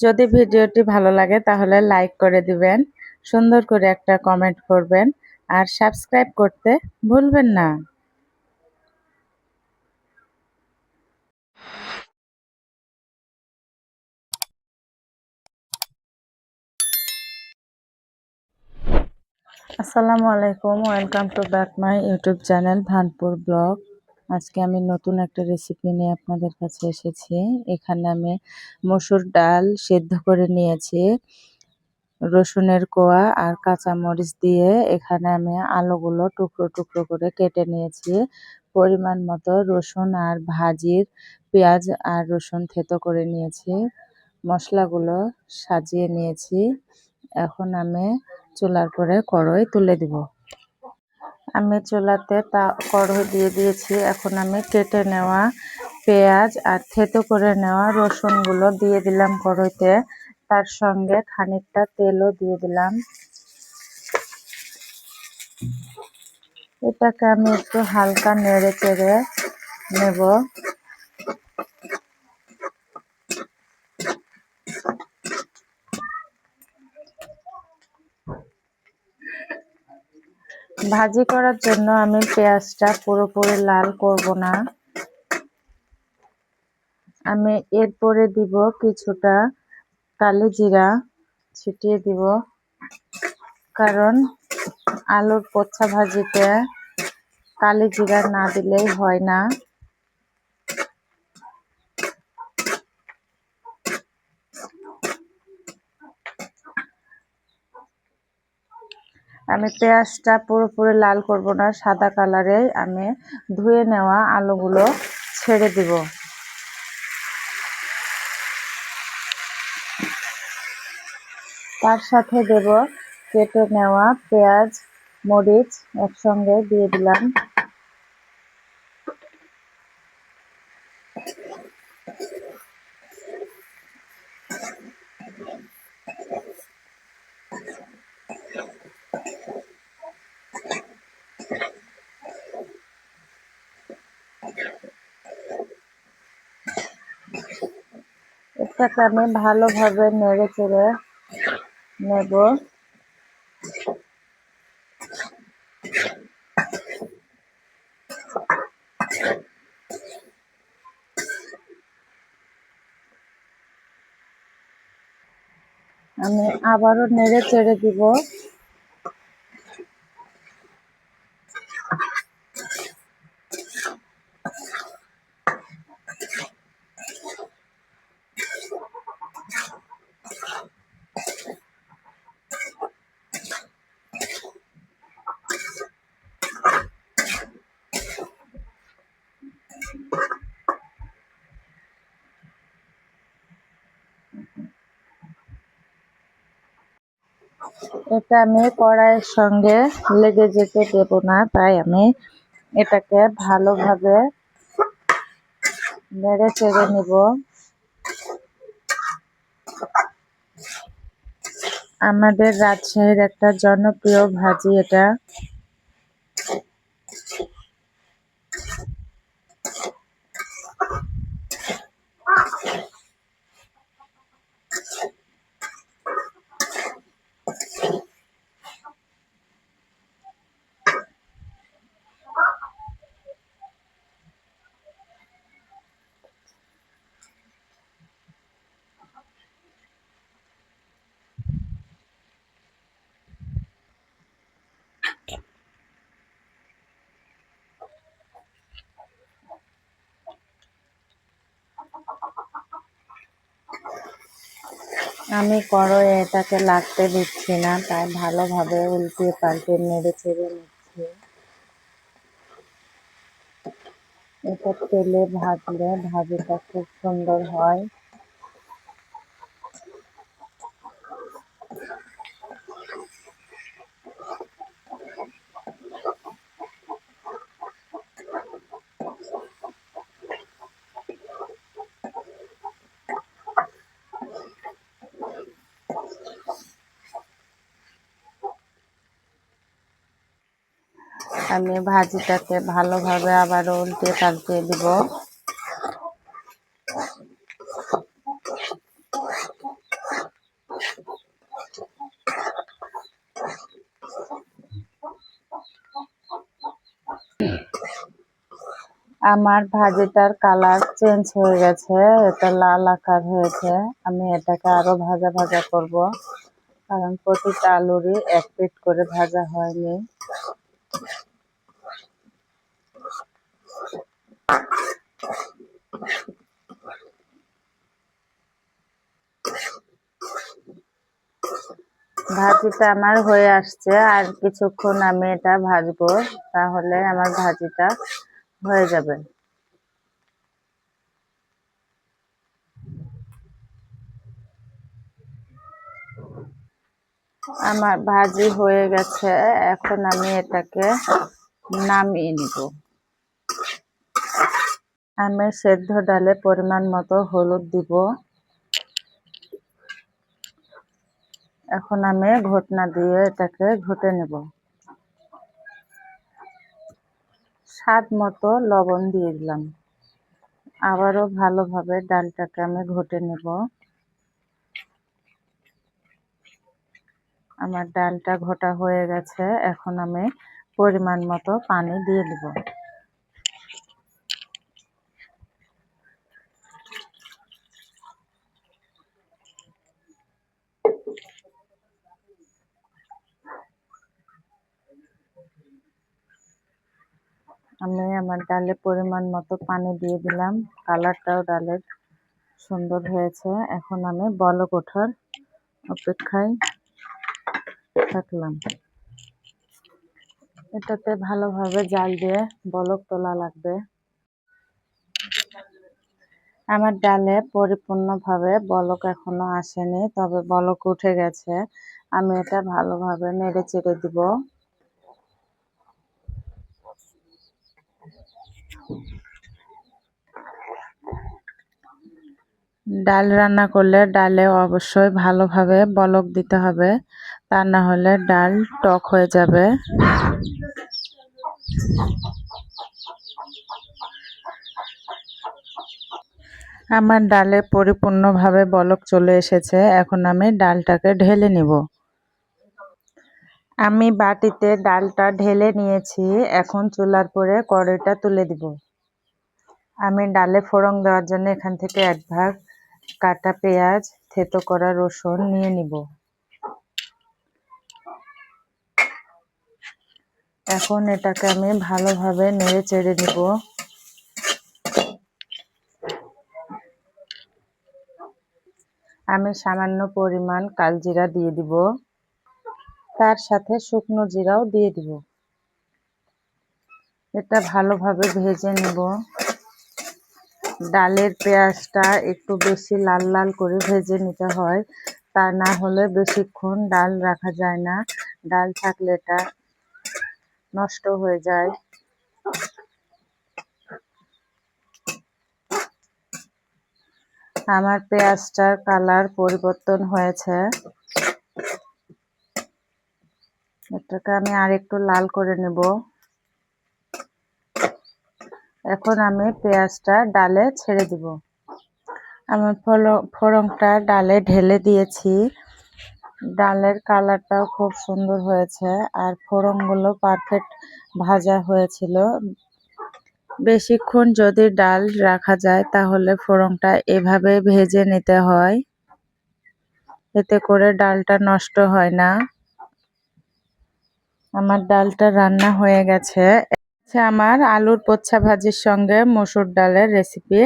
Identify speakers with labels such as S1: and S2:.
S1: যদি ভিডিওটি ভালো লাগে তাহলে লাইক করে দিবেন, সুন্দর করে একটা কমেন্ট করবেন, আর সাবস্ক্রাইব করতে ভুলবেন না। আসসালামু আলাইকুম, welcome to back my YouTube channel Bhanpur blog. আজকে আমি নতুন একটা রেসিপি নিয়ে আপনাদের কাছে এসেছি। এখানে আমি মসুর ডাল সেদ্ধ করে নিয়েছি, রসুনের কোয়া আর কাঁচা মরিচ দিয়ে। এখানে আমি আলুগুলো টুকরো টুকরো করে কেটে নিয়েছি। পরিমাণ মতো রসুন আর ভাজির পেঁয়াজ আর রসুন থেতো করে নিয়েছি। মশলাগুলো সাজিয়ে নিয়েছি। এখন আমি চুলার পরে কড়াই তুলে দিব। আমি চুলাতে তা কড়াই দিয়ে দিয়েছি। এখন আমি কেটে নেওয়া পেঁয়াজ আর থেতো করে নেওয়া রসুনগুলো দিয়ে দিলাম কড়াইতে তার সঙ্গে খানিকটা তেলও দিয়ে দিলাম। এটাকে আমি একটু হালকা নেড়ে চেড়ে নেব। ভাজি করার জন্য আমি পেঁয়াজটা পুরোপুরি লাল করব না। আমি এরপরে দিব কিছুটা কালো জিরা ছিটিয়ে দিব। কারণ আলুর পোচ্ছা ভাজিতে কালো জিরা না দিলেই হয় না। আমি পেঁয়াজটা পুরোপুরি লাল করব না, সাদা কালারে আমি ধুয়ে নেওয়া আলুগুলো ছেড়ে দিব। তার সাথে দেব কেটে নেওয়া পেঁয়াজ, মরিচ একসঙ্গে দিয়ে দিলাম। এটাকে আমি ভালোভাবে নেড়ে চেড়ে নেব। আমি আবারও নেড়ে চেড়ে দিব। এটা আমি কড়াইয়ের সঙ্গে লেগে যেতে দেব না, তাই আমি এটাকে ভালোভাবে নেড়ে চেড়ে নিব। আমাদের রাজশাহীর একটা জনপ্রিয় ভাজি এটা। আমি করো, এটাকে লাগতে দিচ্ছি না, তাই ভালোভাবে উল্টে পাল্টে নেড়ে চেড়ে নিচ্ছি। এটা তেলে ভাজলে ভাজিটা খুব সুন্দর হয়। আমি ভাজিটাকে ভালোভাবে আবার উল্টে পাল্টে দিব। আমার ভাজিটার কালার চেঞ্জ হয়ে গেছে, এটা লাল আকার হয়েছে। আমি এটাকে আরও ভাজা ভাজা করব, কারণ প্রতিটা আলুরই এক পিট করে ভাজা হয়নি। ভাজিটা আমার হয়ে আসছে, আর কিছুক্ষণ আমি এটা ভাজবো, তাহলে আমার ভাজিটা হয়ে যাবে। আমার ভাজি হয়ে গেছে, এখন আমি এটাকে নামিয়ে নিব। আমি সেদ্ধ ডালে পরিমাণ মতো হলুদ দিব। এখন আমি ঘটনা দিয়ে এটাকে ঘটে নেব। স্বাদ মতো লবণ দিয়ে দিলাম। আবারও ভালোভাবে ডালটাকে আমি ঘটে নেব। আমার ডালটা ঘটা হয়ে গেছে, এখন আমি পরিমাণ মতো পানি দিয়ে দেব। আমি আমার ডালে পরিমাণ মতো পানি দিয়ে দিলাম। কালারটাও ডালের সুন্দর হয়েছে। এখন আমি বলক ওঠার অপেক্ষায় থাকলাম। এটাতে ভালোভাবে জাল দিয়ে বলক তোলা লাগবে। আমার ডালে পরিপূর্ণভাবে বলক এখনও আসেনি, তবে বলক উঠে গেছে। আমি এটা ভালোভাবে নেড়ে চেড়ে দিব। ডাল রান্না করলে ডালে অবশ্যই ভালোভাবে বলক দিতে হবে। তা না হলে ডাল টক হয়ে যাবে। আমার ডালে পরিপূর্ণভাবে বলক চলে এসেছে। এখন আমি ডালটাকে ঢেলে নিব। আমি বাটিতে ডালটা ঢেলে নিয়েছি, এখন চুলার পরে কড়াইটা তুলে দিব। আমি ডালে ফোড়ন দেওয়ার জন্য এখান থেকে এক ভাগ কাটা পেঁয়াজ, থেতো করা রসুন নিয়ে নিব। এখন এটাকে আমি ভালোভাবে নেড়ে চেড়ে নিব। আমি সামান্য পরিমাণ কালজিরা দিয়ে দিব। তার সাথে শুকনো জিরাও দিয়ে দিব। এটা ভালোভাবে ভেজে নেব। ডালের পেঁয়াজটা একটু বেশি লাল লাল করে ভেজে নিতে হয়। তা না হলে বেশিক্ষণ ডাল রাখা যায় না। ডাল থাকলে এটা নষ্ট হয়ে যায়। আমার পেঁয়াজটার কালার পরিবর্তন হয়েছে। এটাকে আমি আর একটু লাল করে নেব। এখন আমি পেঁয়াজটা ডালে ছেড়ে দিব। আমি ফোড়নটা ডালে ঢেলে দিয়েছি। ডালের কালারটাও খুব সুন্দর হয়েছে আর ফোড়নগুলো পারফেক্ট ভাজা হয়েছিল। বেশিক্ষণ যদি ডাল রাখা যায় তাহলে ফোড়নটা এভাবে ভেজে নিতে হয়। এতে করে ডালটা নষ্ট হয় না। আমার ডালটা রান্না হয়ে গেছে। আমার আলুর পোচ্ছা ভাজির সঙ্গে মসুর ডালের রেসিপি